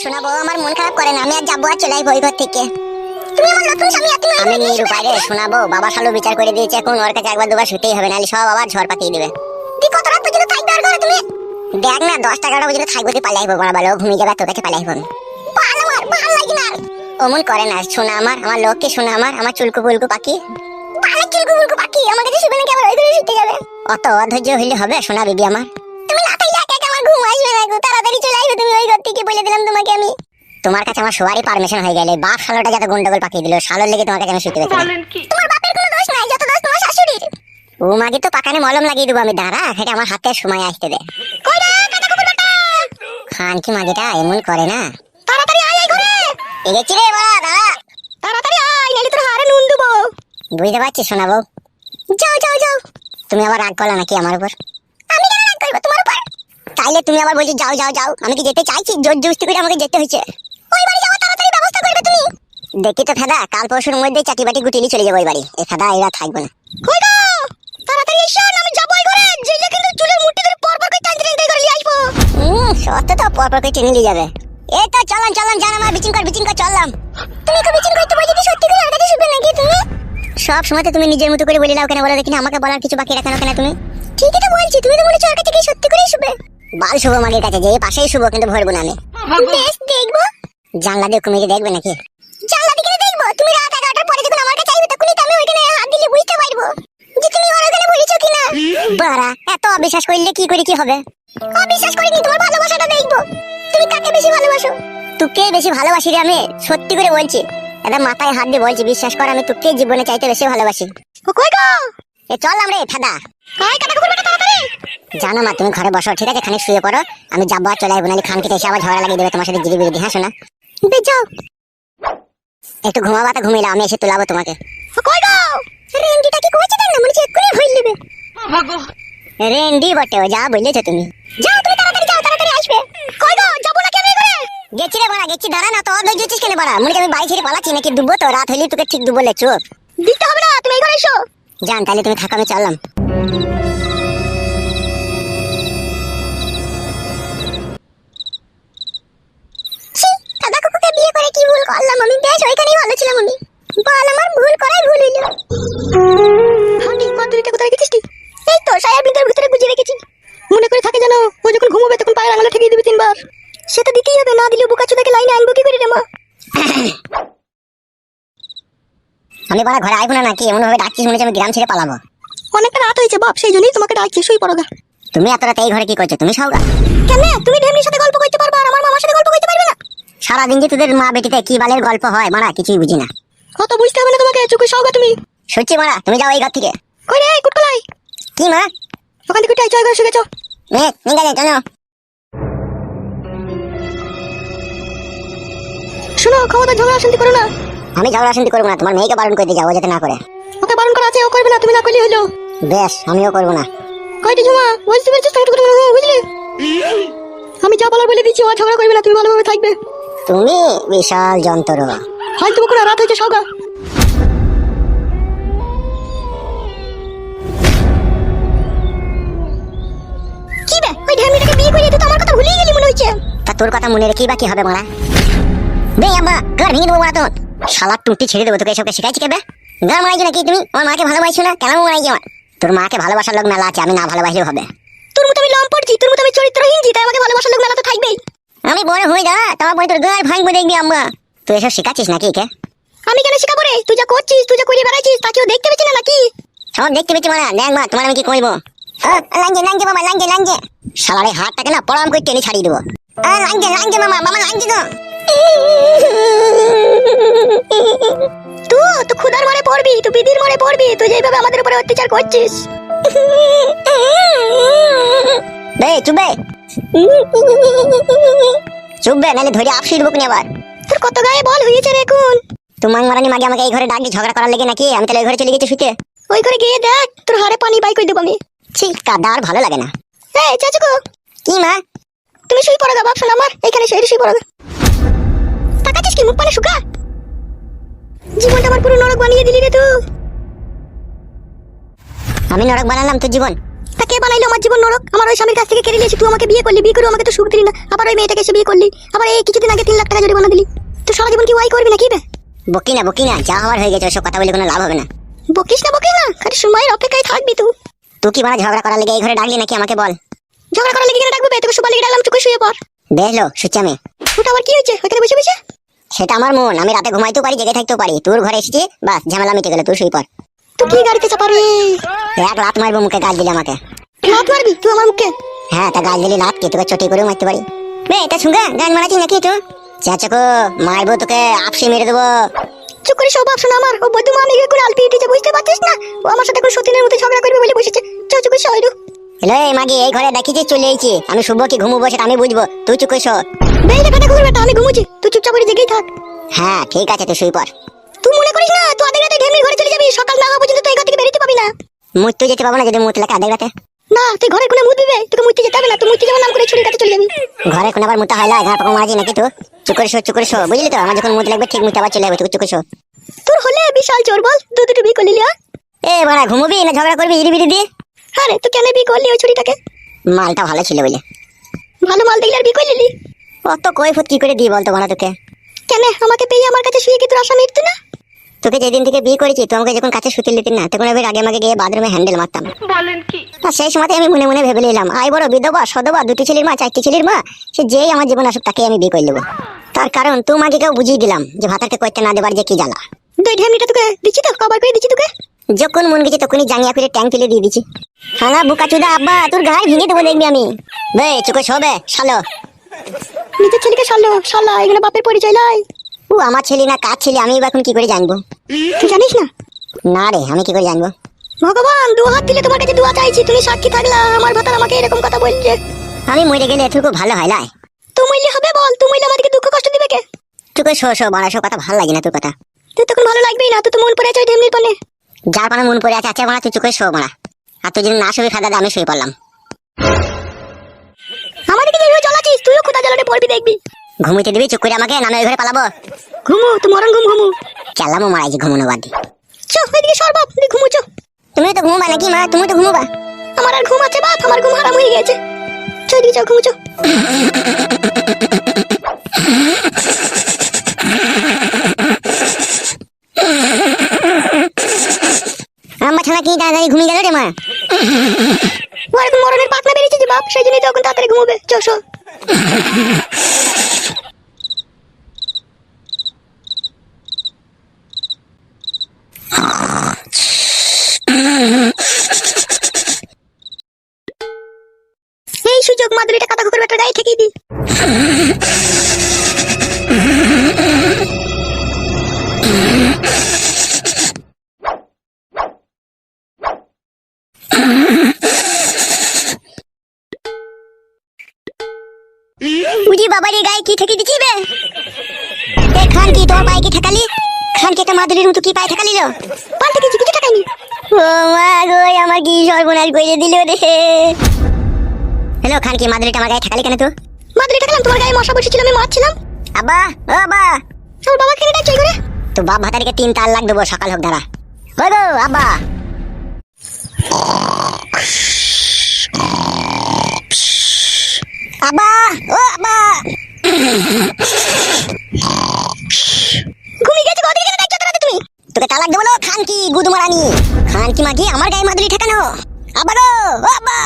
শোনাবো আমার মন খারাপ করে না আমি আর যাব আর চলে আসব ওই ঘর থেকে। তুমি আমার নতুন স্বামী আর তুমি আমি নিরুপায় রে শোনাবো বাবা শালু বিচার করে দিয়েছে এখন ওর কাছে একবার দুবার শুতেই হবে নাহলে সব আবার ঝড় পাকিয়ে দেবে। তুই কত রাত পর্যন্ত থাকবে আর ঘরে তুমি? দেখ না দশ টাকাটা পর্যন্ত থাকব তুই পালাই আইবো বড় ভালো ঘুমিয়ে যাবে তোর কাছে পালাই আইবো ভালো আমার ভালো লাগে না অমন করে না শোনা আমার আমার লোককে শোনা আমার আমার চুলকু পুলকু পাখি। ভালো চুলকু পুলকু পাখি আমার কাছে শুবে নাকি আবার ওই ঘরে শুতে যাবে? অত অধৈর্য হইলে হবে শোনা বিবি আমার তুমি না থাকলে একা একা আমার ঘুম আসবে না গো তাড়াতাড়ি চলে আসবে তুমি ওই ঘর থেকে বলে দিলাম তোমাকে আমি? তোমার কাছে আমার শোয়ারই পারমিশন হয়ে গেলে বাপ শালোটা যাতে গন্ডগোল পাকিয়ে দিল শালোর লেগে তোমার কাছে আমি শুতে পেয়েছি তোমার বাপের কোনো দোষ নাই যত দোষ তোমার শাশুড়ির। ও মাগে তো পাকানে মলম লাগিয়ে দেবো আমি দাঁড়া সেটা আমার হাতে সময় আসতে দে। খান কি মাগিটা এমন করে না। তাড়াতাড়ি আয় এই ঘরে। এগেছি রে বড়া দাঁড়া। তাড়াতাড়ি আয় নাহলে তোর হারে নুন দেবো। বুঝতে পারছি শোনাবো যাও যাও যাও। তুমি আবার রাগ করলা নাকি আমার উপর আমি কেন রাগ করব তোমার উপর তাইলে তুমি আবার বলছো, যাও যাও যাও, আমি কি যেতে চাইছি? জোর জবস্তি করে আমাকে যেতে হয়েছে ওই বাড়ি যাওয়ার তাড়াতাড়ি ব্যবস্থা করবে তুমি। দেখি তো ফেদা কাল পরশুর মধ্যে চাটি বাটি গুটিলি চলে যাব ওই বাড়ি। এই ফেদা এরা থাকবে না। কই গো? তাড়াতাড়ি এসো, আমি যাব ওই ঘরে। যেলে কিন্তু চুলের মুঠি ধরে পর করে টানতে টানতে করে নিয়ে আসব। হুম, সত্য তো পর পর করে টেনে নিয়ে যাবে। এই তো চলাম চলাম জান আমার বিচিং কর বিচিং কর, চললাম। তুমি তো বিচিং করতে বলছি কি সত্যি করে, আমার কাছে শুনবে নাকি তুমি? সব সময় তো তুমি নিজের মতো করে বলে দাও কেন, বলে দেখিনি আমাকে বলার কিছু বাকি রাখো না কেন তুমি? ঠিকই তো বলছি, তুমি তো বলেছ ওর কাছে কি সত্যি করেই শুবে বাল শুভ মাগের কাছে যে পাশেই শুভ কিন্তু ভরবো না আমি। বেশ দেখব। জানলা দিয়ে কুমিরে দেখবে নাকি? জানলা দেখব? তুমি রাত এগারোটার পরে যখন আমার কাছে আসবে তখনই তো আমি ওইখানে হাত দিলে বুঝতে পারব যে তুমি ওর ওখানে বলেছ কিনা। বাড়া এত অবিশ্বাস করলে কি করে কি হবে? অবিশ্বাস করিনি তোমার ভালোবাসাটা দেখব। তুমি কাকে বেশি ভালোবাসো? তোকে বেশি ভালোবাসি রে আমি সত্যি করে বলছি। এটা মাথায় হাত দিয়ে বলছি বিশ্বাস কর আমি তোকে জীবনে চাইতে বেশি ভালোবাসি। কই গো? এ চললাম রে ফাদা কই কাটা কুকুর বেটা তাড়াতাড়ি। জানো মা তুমি ঘরে বসো ঠিক আছে? খানিক শুয়ে পড়ো। আমি যাব আর চলে আসব নাহলে খান কেটে এসে আবার ঝগড়া লাগিয়ে দেবে তোমার সাথে জিরি বিরিদি হ্যাঁ শোনা বেশ যাও একটু ঘুমাবা তো ঘুমিয়ে আমি এসে তুলাবো তোমাকে। কই গো? রেন্ডিটা কি কইছে না মনে নেবে। রেন্ডি বটে যা বলেছ তুমি। যাও তুমি তাড়াতাড়ি যাও তাড়াতাড়ি আসবে। কই গো যাব না করে গেছি রে বড়া গেছি দাঁড়া না তো অধৈর্য হচ্ছিস কেন বড়া মনে আমি বাড়ি ছেড়ে পালাচ্ছি নাকি ডুবো তো? রাত হইলে তোকে ঠিক ডুবো লে চোখ দিতে হবে না তুমি এই ঘরে এসো। জান তাহলে তুমি থাকো আমি চললাম। আমি বড় ঘরে আইবো না নাকি? এমন ভাবে ডাকছিস মনে হচ্ছে আমি গ্রাম ছেড়ে পালাবো। অনেকটা রাত হয়েছে বাপ সেই জন্যই তোমাকে ডাকছি শুই পড়ো গা। তুমি এত রাতে এই ঘরে কি করছ? তুমি সওগা কেন? তুমি ঢেমনির সাথে গল্প করতে পারবা আর আমার মামার সাথে গল্প করতে পারবে না? সারাদিন যে তোদের মা বেটিতে কি বালের গল্প হয় মারা কিছুই বুঝি না। কত বুঝতে হবে না তোমাকে চুকুর সওগা তুমি। সত্যি মারা তুমি যাও এই ঘর থেকে। কই রে কুটকলাই? কি মা? ওখান থেকে উঠে আইছো ঘরে শুয়েছো মে যায় কেন শোনো ক্ষমতা ঝগড়া শান্তি করো না। আমি ঝগড়া শান্তি করব না তোমার মেয়েকে বারণ করে দিয়ে যাব যাতে না করে। ওকে বারণ করা আছে ও করবে না তুমি না করলে হলো। বেশ আমিও করব না। কয়টি ঝুমা তাকে তুমি বুঝলি? আমি যা বলার বলে দিচ্ছি ও ঝগড়া করবে না তুমি ভালোভাবে থাকবে। তুমি বিশাল যন্ত্র হয়তো কোনো রাত হয়েছে সওগা কি বে ওই ঢেমনিটাকে বিয়ে করে তুই তো আমার কথা ভুলেই গেলি মনে হচ্ছে। তা তোর কথা মনে রেখেই বা কি হবে মারা? বে আম্মা ঘর ভেঙে দেবো মারা তোর। শালা টুটি ছেড়ে দেবো তোকে এসবকে শিখাইছি কেবে গান মারাইছো নাকি তুমি? আমার মাকে ভালোবাসছো না? কেন মারাইছো আমার তোর মাকে ভালোবাসার লোক মেলা আছে আমি না ভালোবাসলেও হবে। তোর মতো আমি লম পড়ছি তোর মতো আমি চরিত্রহীন জি তাই আমাকে ভালোবাসার লোক মেলা তো থাকবেই। আমি বড় হয়ে যা তোমার বই তোর গার ভাঙবো দেখবি আম্মা। তুই এসব শিখাচ্ছিস নাকি কে? আমি কেন শিখাবো রে? তুই যা করছিস তুই যা করিয়ে বেড়াইছিস তা কেউ দেখতে পেয়েছে না নাকি? সব দেখতে পেয়েছি মারা দেখ মা তোমার আমি কি করব? লাঞ্জে লাঞ্জে মামা লাঞ্জে লাঞ্জে। শালারে হাতটাকে না পড়াম করে টেনে ছাড়িয়ে দেবো। লাঞ্জে লাঞ্জে মামা মামা লাঞ্জে তো তুই খুদার মারে পড়বি তুই বিদির মারে পড়বি, তুই যেভাবে আমাদের উপরে অত্যাচার করছিস। বে চুপবে নাহলে ধরে আপসি দেবো কিনে আবার। তোর কত গায়ে বল হয়েছে রে এখন? তোমার মারানি মাগে আমাকে এই ঘরে ডাকলি ঝগড়া করার লেগে নাকি? আমি তাহলে ওই ঘরে চলে গেছি শুতে ওই করে গিয়ে দেখ, তোর হারে পানি বাই করে দেবো আমি। ছি, কাদা, আর ভালো লাগে না। এই চাচুকো কি মা? তুমি শুই পড়ো গা, বাপ শোন আমার। এখানে শুয়ে শুই পড়ো। তাকাচ্ছিস কি? মুখ পানে শুকা? জীবনটা আমার পুরো নরক বানিয়ে দিলি রে তুই আমি নরক বানালাম তোর জীবন। তা কে বানাইলো আমার জীবন নরক? আমার ওই স্বামীর কাছ থেকে কেড়ে নিয়েছি তুই আমাকে বিয়ে করলি বিয়ে করে আমাকে তো সুখ দিলি না। আবার ওই মেয়েটাকে এসে বিয়ে করলি। আবার এই কিছুদিন আগে তিন লাখ টাকা জরিমানা দিলি। তো সারা জীবন কি ওয়াই করবি না কি বে? বকি না বকি না যা হওয়ার হয়ে গেছে ওসব কথা বলে কোনো লাভ হবে না। বকিস না বকিস না। খালি সময়ের অপেক্ষায় থাকবি তুই তুই কি মানে ঝগড়া করার লেগে এই ঘরে ডাকলি নাকি? আমাকে বল। ঝগড়া করার লেগে কেন ডাকবে? তোকে সুপার লেগে ডাকলাম চুকে শুয়ে পর দেখল সুচামে ওটা আবার কি হয়েছে? ওখানে বসে বসে? সেটা আমার মন। আমি রাতে ঘুমাইতেও পারি জেগে থাকতেও পারি। তোর ঘরে এসেছি বাস ঝামেলা মিটে গেল তুই শুই পর তুই কি গাড়িতে চাপারে এক লাত মারবো মুখে গাল দিলে আমাকে। লাত মারবি? তুই আমার মুখে? হ্যাঁ তা গাল দিলি লাত কে তোকে চটি করে মারতে পারি। বে এটা শুনগা? গান মারাচ্ছিস নাকি একটু? চাচাকো মারবো তোকে আপসি মেরে দেবো। চুপ করে সব অপশন আমার। ও বদ্ধ মানে গিয়ে করে আলপি উঠেছে বুঝতে পারছিস না? ও আমার সাথে এখন সতীনের মতো ঝগড়া করবে বলে বসেছে। চো চুপ করে সইরু হ্যালো এই মাগি এই ঘরে দেখিছি চলে এসেছি আমি শুভ কি ঘুমবো সেটা আমি বুঝব। তুই চুপ কইস বেইটা কথা ঘুরবে আমি তুই চুপচাপ করে জেগেই থাক। হ্যাঁ ঠিক আছে তুই শুই পর তুই মনে করিস না তুই আধেক রাতে ঢেমির ঘরে চলে যাবি সকাল না হওয়া পর্যন্ত তুই ঘর থেকে বেরোতে পাবি না। মুততে যেতে পাবো না যদি মুত লাগে আধেক রাতে। না তুই ঘরে কোনো মুত দিবে তোকে মুততে যেতে হবে না তুই মুততে যাওয়ার নাম করে ছুরির কাছে চলে যাবি। ঘরে কোন আবার মুতা হয় না পাকা মারাজি নাকি তো চুপ করে শো চুপ করে শো বুঝলি তো? আমার যখন মুত লাগবে ঠিক মুতে আবার চলে যাবে তুই চুপ করে শো। তোর হলে বিশাল চোর বল দু দুটো বিয়ে করলি লিয়া এ বাড়া ঘুমবি না ঝগড়া করবি ইরি বিরি দিয়ে? আরে তুই কেন বিয়ে করলি ওই ছুরিটাকে? মালটা ভালো ছিল বলে। ভালো মাল দেখলে আর বিয়ে করলি অত কৈফত কি করে দিই বলতো বাড়া তোকে কেন? আমাকে পেয়ে আমার কাছে শুয়ে কি তোর আশা মিটতো না? তোকে যেদিন থেকে বিয়ে করেছি তুই আমাকে যখন কাছে শুতে দিতি না তখন আমি আগে আমাকে গিয়ে বাথরুমে হ্যান্ডেল মারতাম। আর সেই সময় আমি মনে মনে ভেবে নিলাম আই বড় বিধবা সদবা দুটি ছেলের মা চারটি ছেলের মা সে যেই আমার জীবন আসুক তাকে আমি বিয়ে করে নেব তার কারণ তুই মাকে কেউ বুঝিয়ে দিলাম যে ভাতারকে করতে না দেবার যে কি জ্বালা। দুই ঢেমনিটা তোকে দিচ্ছি তো? কবার করে দিচ্ছি তোকে? যখন মন গেছে তখনই জাঙ্গিয়া করে ট্যাঙ্ক তুলে দিয়ে দিচ্ছি। হাঙ্গা বুকা চুদা আব্বা তোর গায়ে ভেঙে দেবো দেখবি আমি। বে চুকে শোবে শালো। নিজের ছেলেকে সারলো এখানে বাপের পরিচয় লাই। ও আমার ছেলে না কার ছেলে আমি এখন কি করে জানব? তুই জানিস না? না রে আমি কি করে জানব? ভগবান দু হাত তোমার কাছে দোয়া চাইছি তুমি সাক্ষী থাকলা আমার ভাতার আমাকে এরকম কথা বলছে আমি মরে গেলে এটুকু ভালো হয় তুই মইলে হবে বল তুই আমাদেরকে দুঃখ কষ্ট দিবে কে? চুকে শো শো বাড়া শো কথা ভালো লাগে না তোর কথা। তুই তখন ভালো লাগবেই না তুই তো মন পড়ে আছে ঢেমনির পানে। যার পানে মন পড়ে আছে আছে মারা তুই চুকে শো মারা আর তুই যদি না শুবি ফাদা আমি শুয়ে পড়লাম। আমাদেরকে জ্বলাচ্ছিস তুইও খোদা জ্বালাতে পড়বি দেখবি। ঘুমিতে দিবি চুপ করে আমাকে নামে ওই ঘরে পালাবো। ঘুমু তুই মরণ ঘুম ঘুমু। চালামো মারাইছি ঘুমনো বাদ। চ ওইদিকে সর বাপ তুই ঘুমু চ। তুমি তো ঘুমবা নাকি মা? তুমি তো ঘুমবা। আমার আর ঘুম আছে বাপ। আমার ঘুম হারাম হয়ে গেছে। চ ওইদিকে চ ঘুমু চ। আমার ছাড়া কি তাড়াতাড়ি ঘুমিয়ে গেল রে মা? ও এখন মরণের পাতনা বেরিয়েছে যে বাপ, সেই জন্যই তো তাড়াতাড়ি ঘুমোবে। এই সুযোগ মাদুরিটা কাটা কুকুর বেটার গায়ে ঠেকিয়ে গায়ে কি ঠেকে দিছি বে? এ খান কি তোমার পায়ে কি ঠেকালি? খান কি একটা মাদুলির মতো কি পায়ে ঠেকালি লো? পাল্টে কিছু কিছু টাকাইনি ও মা গো আমার কি সর্বনাশ করে দিল রে? হ্যালো খান কি মাদুলিটা আমার গায়ে ঠেকালি কেন তো? মাদুরি টাকালাম তোমার গায়ে মশা বসেছিল আমি মারছিলাম। আব্বা ও আব্বা। আমার বাবা কেন ডাকছে করে তো বাপ ভাতারিকে তিন তার লাখ দেবো সকাল হোক দাঁড়া। ওই গো আব্বা। আব্বা ও আব্বা। ঘুমিয়ে গেছে গদিকে কেন ডাকছো তোরা তুমি? তোকে তালাক দেবো না, খান কি গুদমারানি খান কি মাগি আমার গায়ে মাদুলি ঠেকানো। আব্বা গো ও আব্বা!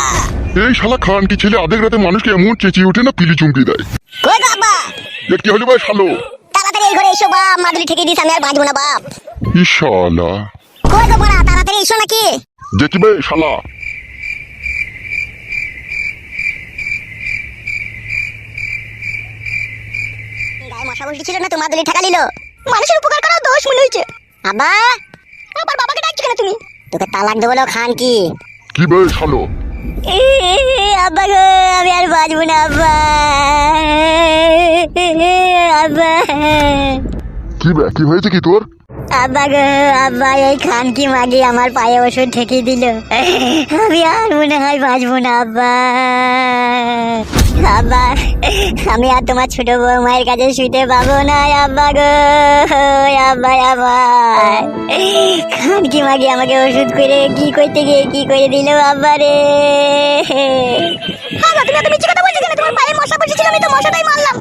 এই শালা খান কি ছেলে আধেক রাতে মানুষকে এমন চেঁচিয়ে ওঠে না পিলি চুমকি দেয়? কই গো আব্বা? এ কি হলো ভাই শালো? তাড়াতাড়ি এই ঘরে এসো বাপ মাদুলি ঠেকে দিস আমি আর বাঁচবো না বাপ। ইশালা। কই গো বোনা তাড়াতাড়ি এসো নাকি? দেখি ভাই শালা। গায়ে ছিল না তো মাদুলি ঠেকা নিল মানুষের উপকার করার দোষ মনে হয়েছে। আবা আবার বাবাকে ডাকছি কেন তুমি? তোকে তালাক দেবো খান কি? কি বেশ হলো আব্বা গো আমি আর বাঁচবো না আব্বা। আব্বা। কি বে কি হয়েছে কি তোর? আব্বা গো আব্বা এই খান কি মাগি আমার পায়ে ওষুধ ঠেকে দিল? আমি আর মনে হয় বাঁচবো না আব্বা। আব্বা আমি আর তোমার ছোট বৌমায়ের কাছে শুতে পাবো না আব্বা গো আব্বা আব্বা। খান কি মাগি আমাকে ওষুধ করে কি করতে গিয়ে কি করে দিল আব্বা রে? তুমি এত মিথ্যে কথা বলছো কেন? তোমার পায়ে মশা বসেছিল আমি তো মশাটাই মারলাম।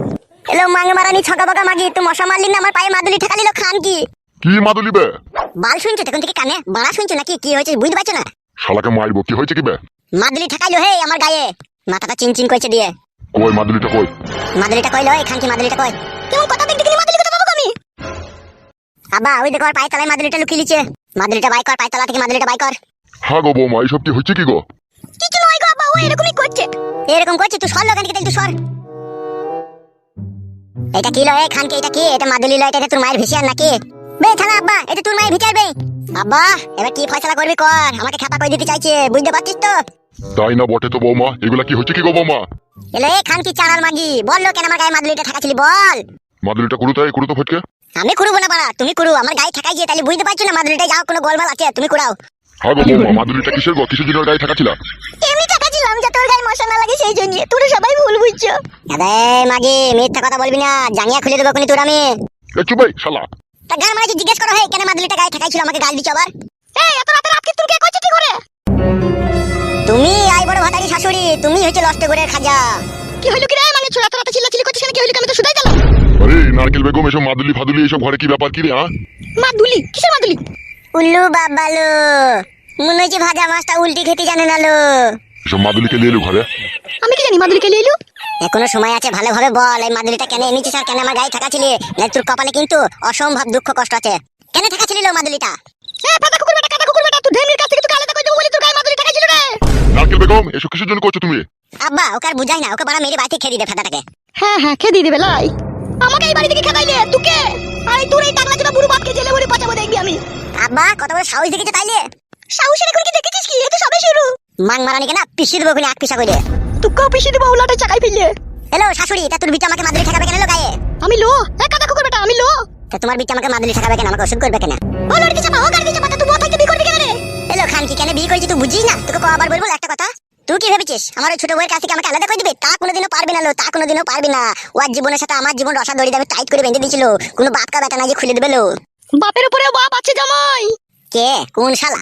এলো মাং মারানি ছকা বকা মাগি তুই মশা মারলি না আমার পায়ে মাদুলি ঠেকালিল খান কি? কি মাদুলি বে? বাল শুনছো তখন থেকে কানে? বাড়া শুনছো নাকি? কি হয়েছে? বুঝতে পারছ না? শালাকে মারবো। কি হয়েছে কি বে? মাদুলি ঠেকাইলো হে আমার গায়ে। মাথাটা চিনচিন করছে দিয়ে। কই মাদুলিটা কই? মাদুলিটা কইলো এই খানকি মাদুলিটা কই? কেমন কথা দেখতে গেলে মাদুলি কথা পাবো আমি? আব্বা ওই দেখো ওর পায়ে তলায় মাদুলিটা লুকিয়ে লিছে মাদুলিটা বাই কর পায়ে তলা থেকে মাদুলিটা বাই কর। হ্যাঁ গো বৌমা এইসব কি হচ্ছে কি গো? কিছু নয় গো আব্বা ও এরকমই করছে। এরকম করছিস তুই সর লোকান থেকে তুই সর। এটা কি লয়? খানকে এটা কি? এটা মাদুলি লয় এটা তোর মায়ের ভিসিয়ার নাকি? বে আব্বা এটা তোর মায়ের বে আব্বা এবার কি ফয়সালা করবি কর? আমাকে দিতে চাইছে বুঝতে পারছিস তো? তাই না বটে তো বৌমা? এগুলা কি হচ্ছে কি গো বৌমা? এলো এ খানকি চারার মাগি? বলল কেন আমার গায়ে মাদুলিটা ঠেকাছিলি বল। মাদুলিটা কুড়ু তাই কুড়ু তো ফটকে? আমি কুড়বো না তুমি কুড়ু আমার গায়ে ঠেকাই গিয়ে তাহলে বুঝতে পারছ না মাদুলিটা যাও কোনো গোলমাল আছে তুমি কুড়াও। হ্যাঁ গো বৌমা মাদুলিটা কিসের গো? কিসের জন্য গায়ে এমনি টাকাছিলাম যাতে ওর গায়ে মশা না লাগে সেই জন্য তোরা সবাই ভুল বুঝছ। আরে মাগি মিথ্যা কথা বলবি না জাঙ্গিয়া খুলে দেবো কোনি তোর আমি। এ চুপাই শালা। তা গান মারাজি জিজ্ঞেস করো হে কেন মাদুলিটা গায়ে ঠেকাইছিল আমাকে গাল দিচ্ছ আবার? এই এত রাতে রাত তুমি কে করছ কি করে? তুমি আই বড় ভাতারি শাশুড়ি তুমি হচ্ছে লষ্ট করে খাজা। কি হইল কি রে? মানে তো রাতে চিল্লাচিল্লি করছিস কেন? কি হইল কি? আমি তো শুধাই গেলাম। আরে নারকেল বেগম এসব মাদুলি ফাদুলি এসব ঘরে কি ব্যাপার? কি রে হ্যাঁ? মাদুলি? কিসের মাদুলি? উল্লু বাবালো মনে হচ্ছে ভাজা মাছটা উল্টি খেতে জানে না লো। এসব মাদুলিকে নিয়ে এলো ঘরে? আমি কি জানি মাদুলি কে লিয়ে এলো? এখনও সময় আছে ভালোভাবে বল। এই মাদুলিটা কেন এনেছিস আর কেন আমার গায়ে থাকাছিলি না তোর কপালে কিন্তু অসম্ভব দুঃখ কষ্ট আছে। কেন থাকাছিলি লো মাদুলিটা? এ পাতা কুকুর বেটা কাটা কুকুর বেটা তুই ঢেমির কাছ থেকে তুই আলাদা বলি তোর গায়ে মাদুলি টাকাছিল রে। নারকেল বেগম? এসব কিসের জন্য করছ তুমি? আব্বা ওকে আর বুঝাই না ওকে বাড়া মেরে বাড়িতে খেয়ে দিবে ফেদাটাকে। হ্যাঁ হ্যাঁ খেয়ে দিয়ে দেবে লাই। আমাকে এই বাড়ি থেকে খেদাইলে তুকে। আর এই তোর এই টাকলা চোদা বুড়ো বাপকে জেলে ভরে পাঠাবো দেখবি আমি। আব্বা কত বড় সাহস দেখেছে তাইলে? সাহসের এখন কি দেখেছিস কি? এ তো সবে শুরু। মাং মারানি কেনা পিছিয়ে দেবো ওখানে এক পিসা করে। তুকেও পিছিয়ে দেবো উলাটে চাকাই ফেললে। হ্যালো শাশুড়ি তা তোর বিটা আমাকে মাদুলি ঠেকাবে কেন গায়ে? আমি লো? এ কাটা কুকুর বেটা আমি লো। তা তোমার বিটা আমাকে মাদুলি ঠেকাবে কেন? আমাকে ওষুধ করবে কেন? ও লড়কি চাপা ও গাড়ি চাপা তুই বউ থাকতে বিয়ে করবি কেন রে? এলো খান কি কেন বিয়ে করেছি তুই বুঝিস না? তোকে কবার বলব একটা কথা? তুই কি ভেবেছিস? আমার ওই ছোট বউয়ের কাছ থেকে আমাকে আলাদা করে দিবে? তা কোনোদিনও পারবে না লো তা কোনোদিনও পারবে না। ওর জীবনের সাথে আমার জীবন রসা দড়ি আমি টাইট করে বেঁধে দিয়েছিল। কোনো বাপ কা বেটা না যে খুলে দেবে লো। বাপের উপরেও বাপ আছে জামাই। কে? কোন শালা?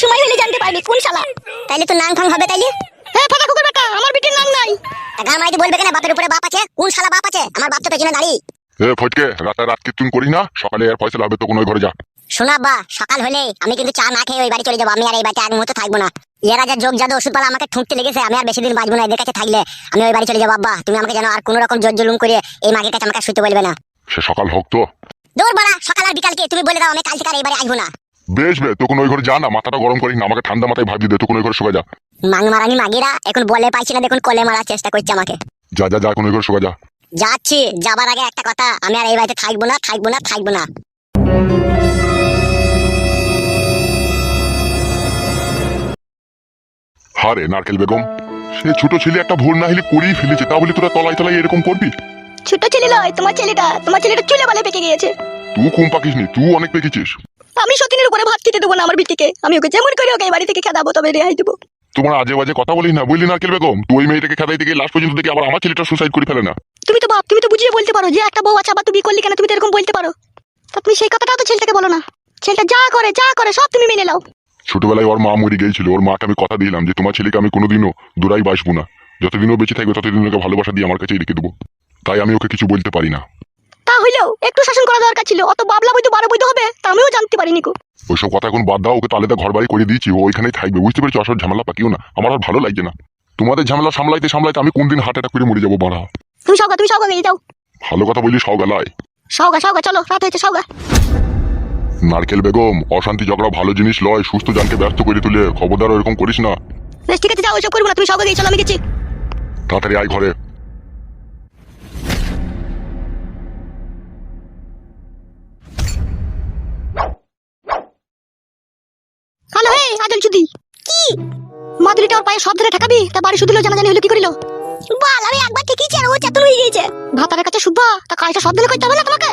সময় হলে জানতে পারবি কোন শালা? তাইলে তো নাং ফাং হবে তাইলে? হ্যাঁ ফাটা গান মাইতে বলবে কেন? বাপের উপরে বাপ আছে? কোন শালা বাপ আছে? আমার বাপ তো পেছনে এ ফটকে রাতে রাত কীর্তন করি না? সকালে হবে তো কোনো ঘরে যা। শোনা বা সকাল হলে আমি কিন্তু চা না খেয়ে ওই বাড়ি চলে যাব। আমি আর এই বাড়িতে এক মুহূর্ত থাকব না। এরা যা যোগ জাদু আমাকে ঠুকতে লেগেছে। আমি আর বেশি দিন বাঁচবো না এদের কাছে থাকলে। আমি ওই বাড়ি চলে যাব আব্বা। তুমি আমাকে যেন আর কোনো রকম জোর জুলুম করে এই মাগের কাছে আমাকে শুতে বলবে না। সে সকাল হোক তো। দৌড় বাড়া সকাল আর বিকালকে। তুমি বলে দাও আমি কাল থেকে আর এই বাড়ি আসব না। বেশ বে তখন ওই ঘরে যা না। মাথাটা গরম করিস না। আমাকে ঠান্ডা মাথায় ভাবি দে তখন ওই ঘরে শোয়া যা। মাং মারানি মাগিরা এখন বলে পাইছি না দেখুন কোলে মারার চেষ্টা করছে আমাকে। যা যা যা ওই ঘরে শোয়া যা। যাচ্ছি যাবার আগে একটা কথা আমি আর এই বাড়িতে থাকব না থাকব না থাকব না। হারে নারকেল বেগম সে ছোট ছেলে একটা ভুল না হলে করেই ফেলেছে তা বলে তোরা তলায় তলায় এরকম করবি? ছোট ছেলে নয় তোমার ছেলেটা তোমার ছেলেটা চুলে বলে পেকে গিয়েছে। তুই কম পাকিস নি তুই অনেক পেকেছিস। আমি সতীনের উপরে ভাত খেতে দেবো না আমার বিটিকে আমি ওকে যেমন করে ওকে এই বাড়ি থেকে খেদাবো তবে রেহাই দেবো। তোমার আজে বাজে কথা বলিস না বুঝলি নারকেল বেগম? তুই ওই মেয়েটাকে খেদাইতে গিয়ে লাস্ট পর্যন্ত দেখি আবার আমার ছেলেটা সুসাইড করে ফেলে না। তুমি তো বাপ তুমি তো বুঝিয়ে বলতে পারো যে একটা বউ আছে আবার তুমি করলি কেন? তুমি তো এরকম বলতে পারো। তা তুমি সেই কথাটাও তো ছেলেটাকে বলো না। ছেলেটা যা করে যা করে সব তুমি মেনে নাও। ছোটবেলায় ওর মা মরে গিয়েছিল ওর মাকে আমি কথা দিলাম যে তোমার ছেলেকে আমি কোনোদিনও দূরাই বাসবো না। যতদিনও বেঁচে থাকবে ততদিন ওকে ভালোবাসা দিয়ে আমার কাছেই রেখে দেবো। তাই আমি ওকে কিছু বলতে পারি না। তা হইলেও একটু শাসন করা দরকার ছিল। অত বাবলা বইতে বারো বইতে হবে? তা আমিও জানতে পারিনি কো ওইসব কথা এখন বাদ দাও ওকে তাহলে ঘর বাড়ি করে দিয়েছি ও ওইখানেই থাকবে বুঝতে পেরেছি? আসল ঝামেলা পাকিও না আমার আর ভালো লাগছে না। তোমাদের ঝামেলা সামলাইতে সামলাইতে আমি কোনদিন হার্ট অ্যাটাক করে মরে যাব বাড়া? তুমি সওগা তুমি সওগা যাও। ভালো কথা বলি সব গেলায় সওগা সওগা চলো রাত হয়েছে সওগা নারকেল বেগম অশান্তি ঝগড়া ভালো জিনিস লয় সুস্থ জানকে ব্যস্ত করে তুলে খবরদার এরকম করিস না। বেশ ঠিক আছে যাও ওইসব করব না তুমি সওগা গিয়ে চলো আমি গেছি। তাড়াতাড়ি আয় ঘরে। আজল চুদি। কি? মাদুরিটা ওর পায়ে সব ধরে ঠেকাবি? তা বাড়ি শুধু জানাজানি হলো কি করিল? বল আমি একবার ঠিকই ছিল ও চেতন হয়ে গিয়েছে। ভাতারের কাছে শুভা তা কাজটা সব দিলে করতে হবে না তোমাকে?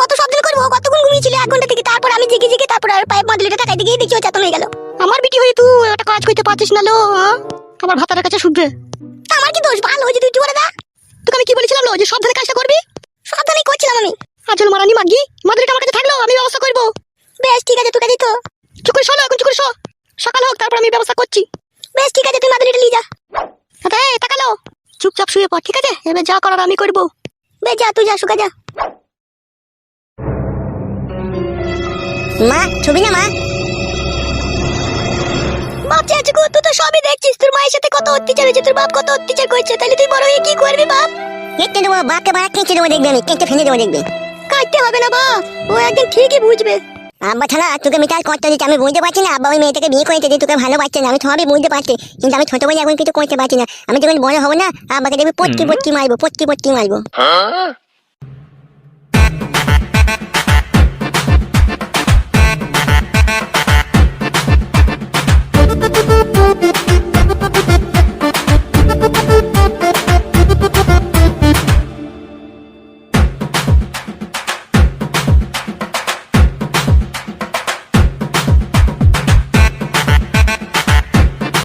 কত সব দিলে করব? কতক্ষণ ঘুমিয়েছিল? এক ঘণ্টা থেকে। তারপর আমি জেগে জেগে তারপর আর পায়ে মাদুরিটা ঠেকাইতে গিয়ে দেখি ও চেতন হয়ে গেল। আমার বিটি হয়ে তুই একটা কাজ করতে পারছিস না লো? আমার ভাতারের কাছে শুভবে আমার কি দোষ? ভালো হয়েছে তুই বলে দা? তোকে আমি কি বলেছিলাম লো যে সাবধানে কাজটা করবি? সাবধানে করছিলাম আমি। আজল মারানি মাগি মাদুরিটা আমার কাছে থাকল আমি ব্যবস্থা করব। বেশ ঠিক আছে তোকে দিত। চুপ করে শোনো এখন চুপ করে শো। সকাল হোক তারপর আমি ব্যবস্থা করছি। বেশ ঠিক আছে তুই মাদুরিটা নিয়ে যা। এই তাকালো। চুপচাপ শুয়ে পড় ঠিক আছে? এবার যা করার আমি করব। বে যা তুই যা শুকা যা। মা ছবি না মা? বাপ চাচু গো তুই তো সবই দেখছিস। তোর মায়ের সাথে কত অত্যাচার হয়েছে তোর বাপ কত অত্যাচার করছে। তাহলে তুই বড় হয়ে কি করবি বাপ? কেটে দেবো বাপকে মারা কেটে দেবো দেখবি আমি। কেটে ফেলে দেবো দেখবি। কাটতে হবে না বাপ। ও একদিন ঠিকই বুঝবে। আব্বা ছাড়া তোকে মিটার করতে দিচ্ছে আমি বুঝতে পারছি না। আব্বা ওই মেয়েটাকে বিয়ে করে যে তোকে ভালোবাসছে না আমি সবই বুঝতে পারছি। কিন্তু আমি ছোট বলে এখন কিছু করতে পারছি না। আমি যখন বড় হব না আব্বাকে দেখবি পটকি পটকি মারবো পটকি পটকি মারবো।